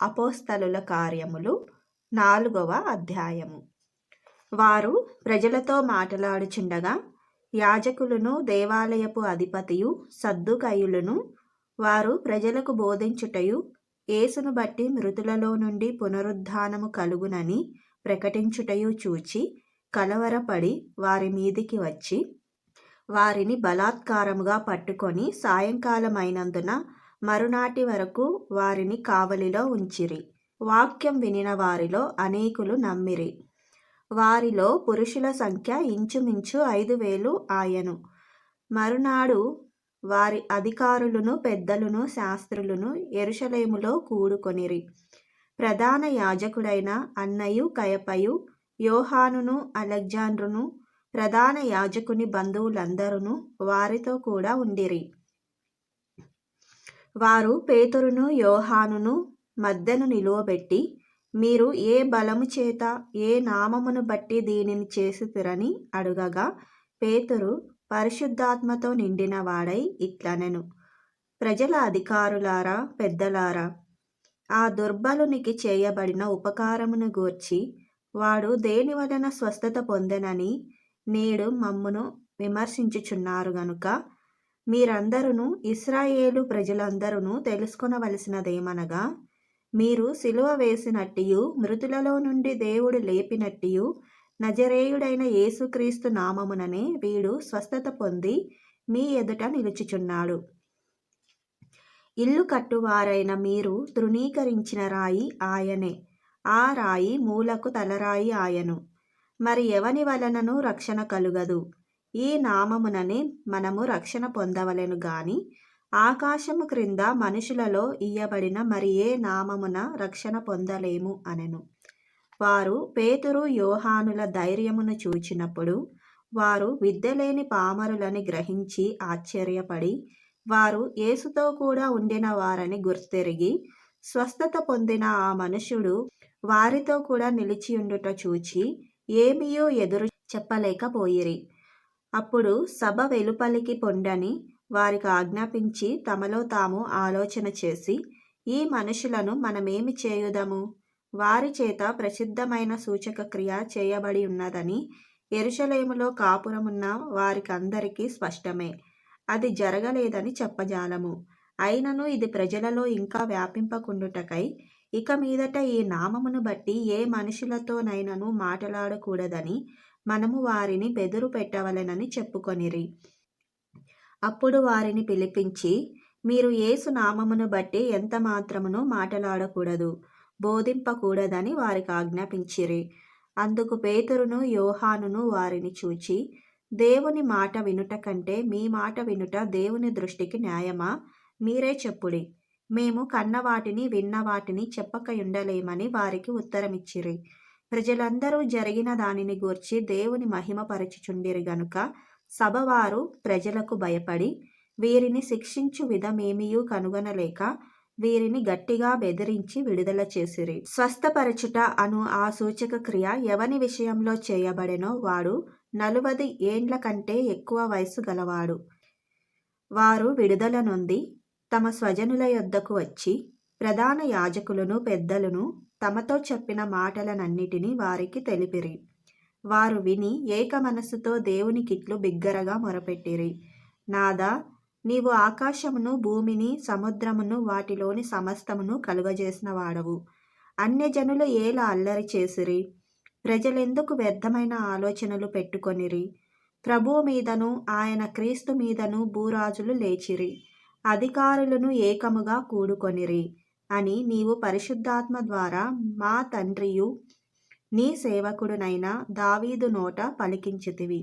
అపోస్తలుల కార్యములు నాలుగవ అధ్యాయము. వారు ప్రజలతో మాట్లాడుచుండగా యాజకులను దేవాలయపు అధిపతియు సద్దుకయులను వారు ప్రజలకు బోధించుటయు యేసును బట్టి మృతులలో నుండి పునరుద్ధానము కలుగునని ప్రకటించుటయు చూచి కలవరపడి వారి మీదికి వచ్చి వారిని బలాత్కారముగా పట్టుకొని సాయంకాలమైనందున మరునాటి వరకు వారిని కావలిలో ఉంచిరి. వాక్యం వినిన వారిలో అనేకులు నమ్మిరి. వారిలో పురుషుల సంఖ్య ఇంచుమించు ఐదు వేలు ఆయను. మరునాడు వారి అధికారులను పెద్దలను శాస్త్రులను ఎరుషలేములో కూడుకొనిరి. ప్రధాన యాజకుడైన అన్నయు కయపయు యోహానును అలెగ్జాండ్రును ప్రధాన యాజకుని బంధువులందరూ వారితో కూడా ఉండిరి. వారు పేతురును యోహానును మధ్యను నిలువబెట్టి మీరు ఏ బలము చేత ఏ నామమును బట్టి దీనిని చేసితిరని అడుగగా పేతురు పరిశుద్ధాత్మతో నిండిన వాడై ఇట్లనెను. ప్రజల అధికారులారా పెద్దలారా ఆ దుర్బలునికి చేయబడిన ఉపకారమును గూర్చి వాడు దేని వలన స్వస్థత పొందెనని నేడు మమ్మును విమర్శించుచున్నారు గనుక మీరందరూ ఇస్రాయేలు ప్రజలందరూ తెలుసుకొనవలసినదేమనగా మీరు సిలువ వేసినట్టియు మృతులలో నుండి దేవుడు లేపినట్టియు నజరేయుడైన యేసుక్రీస్తు నామముననే వీడు స్వస్థత పొంది మీ ఎదుట నిలుచుచున్నాడు. ఇల్లు కట్టువారైన మీరు తృణీకరించిన రాయి ఆయనే. ఆ రాయి మూలకు తలరాయి ఆయను. మరి ఎవని వలనను రక్షణ కలుగదు? ఈ నామముననే మనము రక్షణ పొందవలెను గాని ఆకాశము క్రింద మనుషులలో ఇయ్యబడిన మరి ఏ నామమున రక్షణ పొందలేము అనెను. వారు పేతురు యోహానుల ధైర్యమును చూచినప్పుడు వారు విద్యలేని పామరులని గ్రహించి ఆశ్చర్యపడి వారు యేసుతో కూడా ఉండిన వారని గుర్తెరిగి స్వస్థత పొందిన ఆ మనుషుడు వారితో కూడా నిలిచియుండుట చూచి ఏమియో ఎదురు చెప్పలేకపోయిరి అప్పుడు సభ వెలుపలికి పొండని వారికి ఆజ్ఞాపించి తమలో తాము ఆలోచన చేసి ఈ మనుషులను మనమేమి చేయుదము? వారి చేత ప్రసిద్ధమైన సూచక క్రియ చేయబడి ఉన్నదని ఎరుషలేములో కాపురమున్న వారికందరికీ స్పష్టమే. అది జరగలేదని చెప్పజాలము. అయినను ఇది ప్రజలలో ఇంకా వ్యాపింపకుండుటకై ఇక మీదట ఈ నామమును బట్టి ఏ మనుషులతోనైనను మాట్లాడకూడదని మనము వారిని బెదురు పెట్టవలెనని చెప్పుకొనిరి. అప్పుడు వారిని పిలిపించి మీరు యేసు నామమును బట్టి ఎంత మాత్రమును మాట్లాడకూడదు బోధింపకూడదని వారికి ఆజ్ఞాపించిరి. అందుకు పేతురును యోహానును వారిని చూచి దేవుని మాట వినుట కంటే మీ మాట వినుట దేవుని దృష్టికి న్యాయమా? మీరే చెప్పుడి. మేము కన్న వాటిని విన్న వాటిని చెప్పకయుండలేమని వారికి ఉత్తరమిచ్చిరి. ప్రజలందరూ జరిగిన దానిని గూర్చి దేవుని మహిమపరచుచుండిరి గనుక సభవారు ప్రజలకు భయపడి వీరిని శిక్షించు విధమేమియూ కనుగొనలేక వీరిని గట్టిగా బెదిరించి విడుదల చేసిరి. స్వస్థపరచుట అను ఆ సూచక క్రియ ఎవని విషయంలో చేయబడెనో వాడు నలువది ఏండ్ల కంటే ఎక్కువ వయసు గలవాడు. వారు విడుదల నుండి తమ స్వజనుల యొద్దకు వచ్చి ప్రధాన యాజకులను పెద్దలను తమతో చెప్పిన మాటలనన్నిటినీ వారికి తెలిపిరి. వారు విని ఏక మనస్సుతో దేవునికిట్లు బిగ్గరగా మొరపెట్టిరి. నాదా నీవు ఆకాశమును భూమిని సముద్రమును వాటిలోని సమస్తమును కలుగజేసిన వాడవు. అన్యజనులు ఏలా అల్లరి చేసిరి? ప్రజలెందుకు వ్యర్థమైన ఆలోచనలు పెట్టుకొనిరి? ప్రభువు మీదను ఆయన క్రీస్తు మీదను భూరాజులు లేచిరి. అధికారులను ఏకముగా కూడుకొనిరి. అని నీవు పరిశుద్ధాత్మ ద్వారా మా తండ్రియు నీ సేవకుడునైన దావీదు నోట పలికించితివి.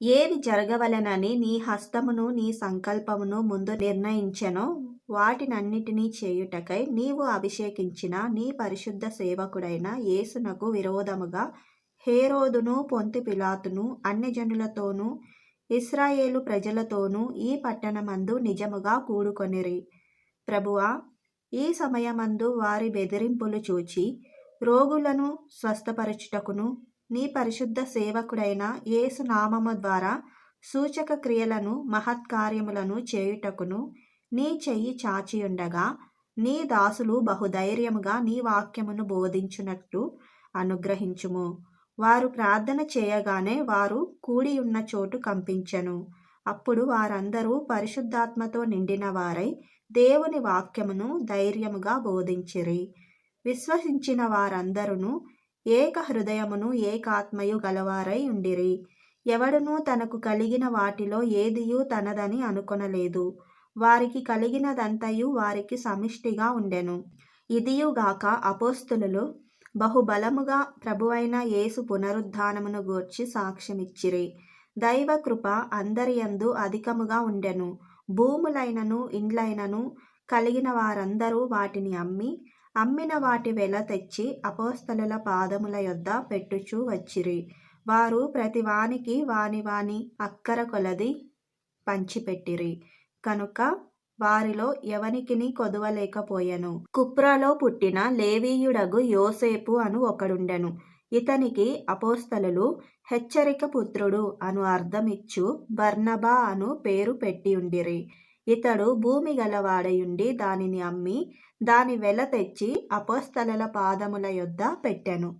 ఏవి జరగవలనని నీ హస్తమును నీ సంకల్పమును ముందు నిర్ణయించెనో వాటినన్నిటినీ చేయుటకై నీవు అభిషేకించిన నీ పరిశుద్ధ సేవకుడైన యేసునకు విరోధముగా హేరోదును పొంతి పిలాతును అన్యజనులతోనూ ఇస్రాయేలు ప్రజలతోనూ ఈ పట్టణమందు నిజముగా కూడుకొనిరి. ప్రభువా ఈ సమయమందు వారి బెదిరింపులు చూచి రోగులను స్వస్థపరచుటకును నీ పరిశుద్ధ సేవకుడైన యేసు నామము ద్వారా సూచక క్రియలను మహత్కార్యములను చేయుటకును నీ చెయ్యి చాచియుండగా నీ దాసులు బహుధైర్యముగా నీ వాక్యమును బోధించునట్లు అనుగ్రహించుము. వారు ప్రార్థన చేయగానే వారు కూడి ఉన్న చోటు కంపించను. అప్పుడు వారందరూ పరిశుద్ధాత్మతో నిండిన వారై దేవుని వాక్యమును ధైర్యముగా బోధించిరి. విశ్వసించిన వారందరూ ఏక హృదయమును ఏకాత్మయు గలవారై ఉండిరి. ఎవడునూ తనకు కలిగిన వాటిలో ఏదియూ తనదని అనుకొనలేదు. వారికి కలిగినదంతయు వారికి సమిష్టిగా ఉండెను. ఇదియుగాక అపోస్తులు బహుబలముగా ప్రభువైన యేసు పునరుద్ధానమును గూర్చి సాక్ష్యమిచ్చిరి. దైవ కృప అందరియందు అధికముగా ఉండెను. భూములైనను ఇండ్లైనను కలిగిన వారందరూ వాటిని అమ్మి అమ్మిన వాటి వెల తెచ్చి అపోస్తలుల పాదముల యొద్ద పెట్టుచూ వచ్చిరి. వారు ప్రతి వానికి వాని వాని అక్కర కొలది పంచిపెట్టిరి. కనుక వారిలో ఎవనికిని కొదువలేకపోయెను. కుప్రాలో పుట్టిన లేవీయుడగు యోసేపు అను ఒకడుండెను. ఇతనికి అపోస్తలులు హెచ్చరిక పుత్రుడు అను అర్థమిచ్చు బర్నబా అను పేరు పెట్టియుండిరి ఇతడు భూమి గలవాడయుండి దానిని అమ్మి దాని వెల తెచ్చి అపోస్తల పాదముల యొద్ద పెట్టెను.